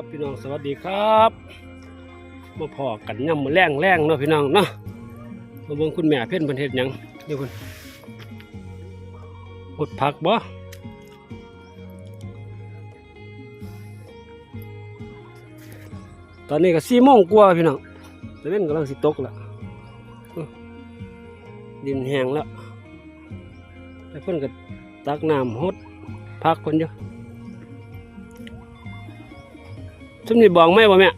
ับพี่น้องสวัสดีครับมาพอกันย่ำมาแรงแรงเนาะพี่น้องเนาะมาเบิ่งคุณแม่เพ่นเพิ่นเฮ็ดหยังเดี๋ยวคุณอดผักบ่ตอนนี้ก็สี่โมงกว่าพี่น้องตะเว้นกำลังสิตกละดินแห้งแล้วแล้วเพิ่นก็ตักน้ำหดพักคนอยู่ ซุมนี่บองไหม่บ่แม่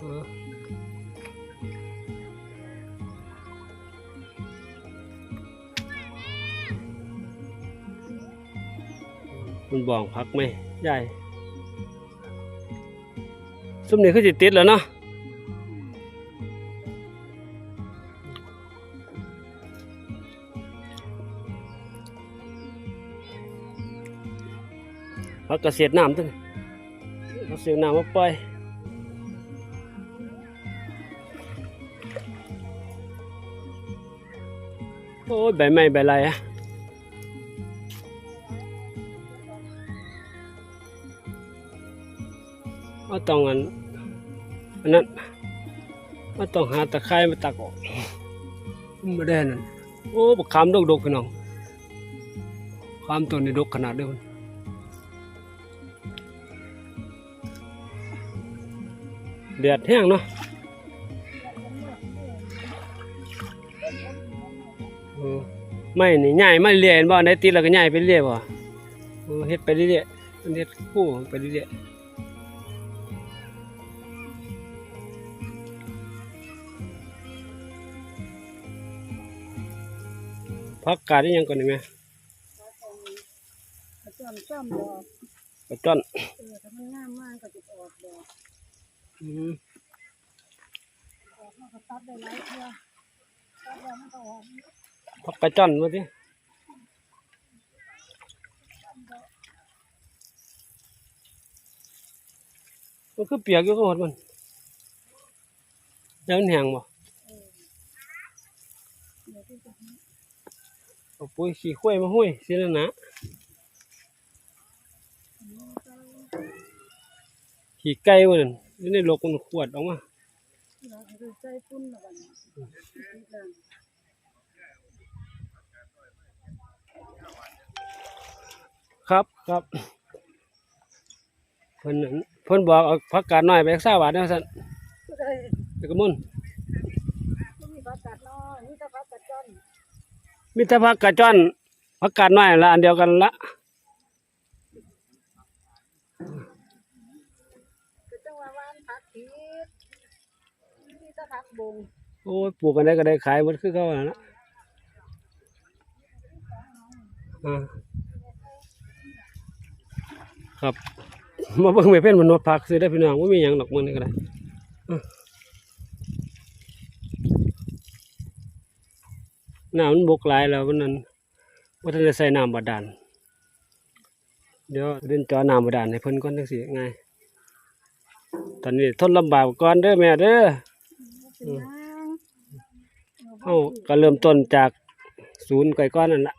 เออมันบองพักไหมใหญ่ซุมนี่คือจิติดแล้วเนาะ พักเกษตรน้ำตั้งพักเสียน้ำมาปล่อยโอ้ยใบไม้ใบไรอะเอาต้องอันอันนั้นเอาต้องหาตะไคร้มาตักออกไม่ได้นั่นโอ้บักขามดกดกๆพี่น้องขามตัวนี้ดกขนาดเดียว เดือดแห้งเนาะเออไม่นี่ใหญ่ไม่เรียนบ่ได้ติดแล้วก็ใหญ่ไปเรื่อยบ่เออเฮ็ดไปเรื่อยๆมันเฮ็ดคู่ไปเรื่อยๆพักกาดได้ยังก่อนได้ไหมกระจอนจ้อมดอกกระจ้อนเออถ้ามันงามมากก็จะออกดอก อืมพักได้หลายเทื่อตันก็ออกพักกระจ้อนมาสิมันคือเปียกอยู่ก็หมดมันแล้วมันแห้งบ่เอาปุ๋ยขี้ข้วยมาห้วยสิแล้วนะขี้ไก่วะนั่น นี่ในโลกมันขวดออกมาเราจะใส่ปุ้นละบัดนี้นั่นครับครับเพิ่นนั่นเพิ่นบอกเอาผักกาดน้อยไปสักสาบาทเนาะสั่นก็ได้ไปกระมุนก็มีผักกัดน้อยมีแต่ผักกัดจ้อนมีแต่ผักกาดจ้อนผักกาดน้อยละอันเดียวกันละ ก็จังว่าหวานผักชีมี โอ้ยปลูกกันได้ก็ได้ขายหมดคือเขาว่านะอ่าครับมาเบิ่งไม่เป็นมนุษย์ผักซื้อได้พี่น้องว่ามีหยังดอกมันนี่ก็ได้น้ำมันบกหลายแล้ววันนั้นว่าท่านจะใส่น้ำบาดาลเดี๋ยวเดินจอน้ำบาดาลให้เพิ่นก่อนจังสิง่ายตอนนี้ทนลำบากก่อนเด้อแม่เด้อ เป็นหยังเฮาก็เริ่มต้นจากศูนย์ก่อยก้อนนั่นละ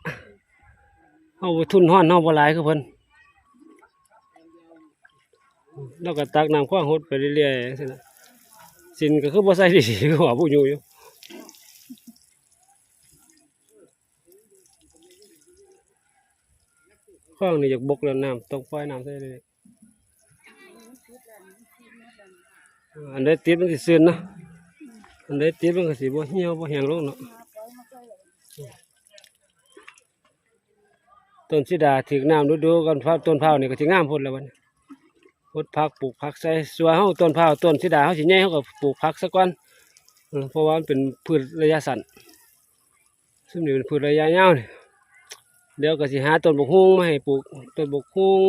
เฮาทุนห้อนเฮาบ่หลายคือเพิ่นเราก็ตักน้ำข้างหดไปเรื่อยๆจังซี่นะสินก็คือบ่ใส่ดีคือว่าผู้อยู่อยู่ข้างนี่อยากบกแล้วน้ำต้องปล่อยน้ำใส่เลยอันใดติดมันสิซึนเนาะ อันใดติดมันก็สิบ่เหี่ยวบ่แห้งลงเนาะต้นสิดาถึกน้ำดูๆกันพร้าต้นพร้าวนี่ก็สิงามพุ่นแล้ววันพุดผักปลูกผักใส่สัวเฮาต้นพร้าต้นสิดาเฮาสิใหญ่เฮาก็ปลูกผักซะก่อนเพราะว่ามันเป็นพืชระยะสั้นซึ่งนี่เป็นพืชระยะยาวนี่ยเดี๋ยวก็สิหาต้นบกฮุ้งมาให้ปลูกต้นบกฮุ้ง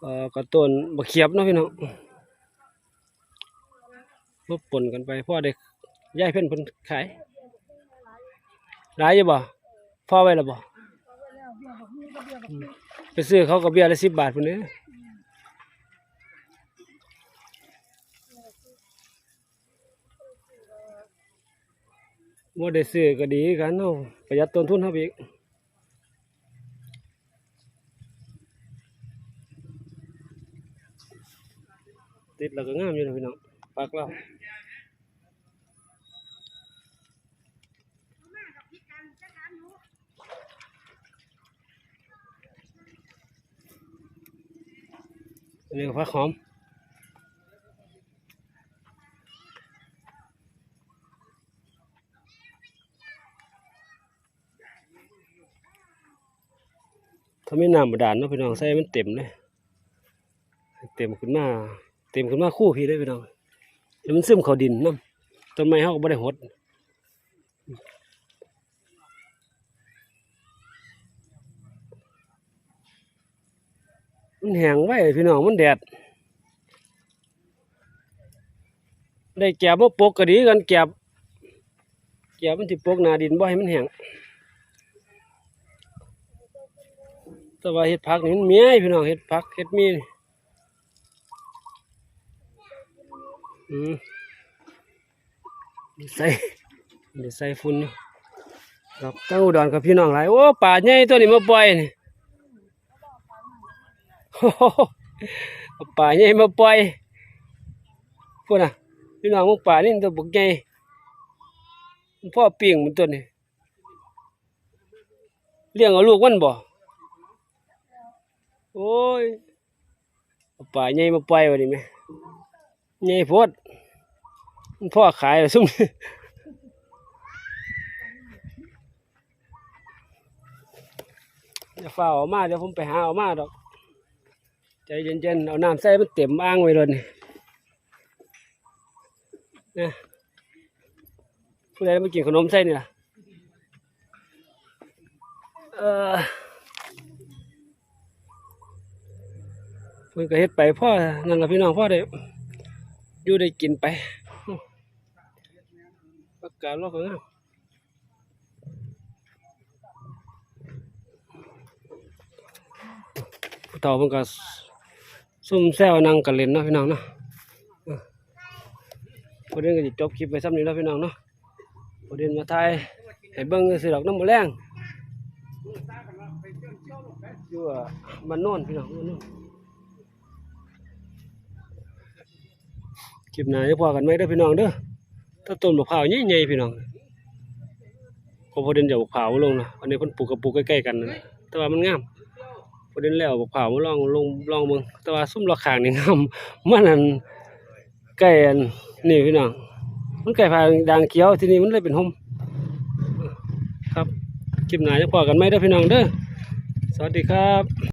เอ่อก็ต้นบกเขียบเนาะพี่น้อง มบปนกันไปพ่อเด็กย้ายเพื่อนเพิ่นขายหลายอยู่บ่พ่อไว้ละบ่ไปซื้อเขาก็เบี้ยละสิบบาทพุ่นนี้ว่าได้ซื้อก็ดีกันเนาะประหยัดต้นทุนครับอีกติดแล้วก็งามอยู่นะพี่น้องปากเรา อันนี้ก็ผักหอมถ้าไม่น้ำบาดาลเนาะพี่น้องใส่มันเต็มเลยเต็มขึ้นมาเต็มขึ้นมาคู่พี่ได้พี่น้องแล้วมันซึมเข้าดินน้ำต้นไม้เขาก็บ่ได้หด มันแห้งไว้พี่น้องมันแดด ได้แกบมาปกก็ดีกันแกบแกบมันสิปกหนาดินบ่ให้มันแห้งแต่ว่าเฮ็ดผักนี่มันเมียพี่น้องเฮ็ดผักเฮ็ดมีอืมใส่ใส่ฝุ่นครับตั้งอุดรกับพี่น้องหลายโอ้ป่าใหญ่ตัวนี้มาปล่อยนี่ ป่าใหญ่มาปล่อยพูดนะพี่น้องมึงป่านี่ตัวบุกใหญ่พ่อเปิ่งมันตัวนี้เลี้ยงเอาลูกมันบ่โอ้ยป่าใหญ่มาปล่อยวะนี่แม่ใหญ่โพดพ่อขายแล้วซุ่มจะฝ้าออกมาเดี๋ยวผมไปหาออกมาดอก ใจเย็นๆ เอาน้ำใส่มันเต็มอ่างไว้เลยนี่นะผู้ใดมากินขนมใส่นี่ล่ะเออเพิ่นก็เฮ็ดไปพ่อนั่นละพี่น้องพ่อได้อยู่ได้กินไปอากาศร้อนก็งามผู้เฒ่าเพิ่นก็ ซุ่มแซวนั่งกันเล่นเนาะพี่น้องเนาะพอเด่นก็สิจบคลิปไปซ้ำนี้แล้วพี่น้องเนาะพอเด่นมาถ่ายให้เบิ่งซื่อดอกน้ำมะแรงอยู่อะบ้านนนพี่น้องนโน่นคลิปหน้าจะพอกันไหมเด้อพี่น้องเด้อถ้าต้นมะพร้าวใหญ่ๆพี่น้องก็พอเดินจะมะพร้าวลงนะอันนี้เพิ่นปลูกกับปลูกใกล้ๆกันนะแต่ว่ามันงาม ประเดินแล้วมะพร้าวมาลองลงลองเบิ่งแต่ว่าซุ่มราขางนี่งามมันอันไก่อันนี่พี่น้องมันใกล้พาด่างเขียวที่นี่มันเลยเป็นห่มครับคลิปหน้าจะพอกันไหมเด้อพี่น้องเด้อสวัสดีครับ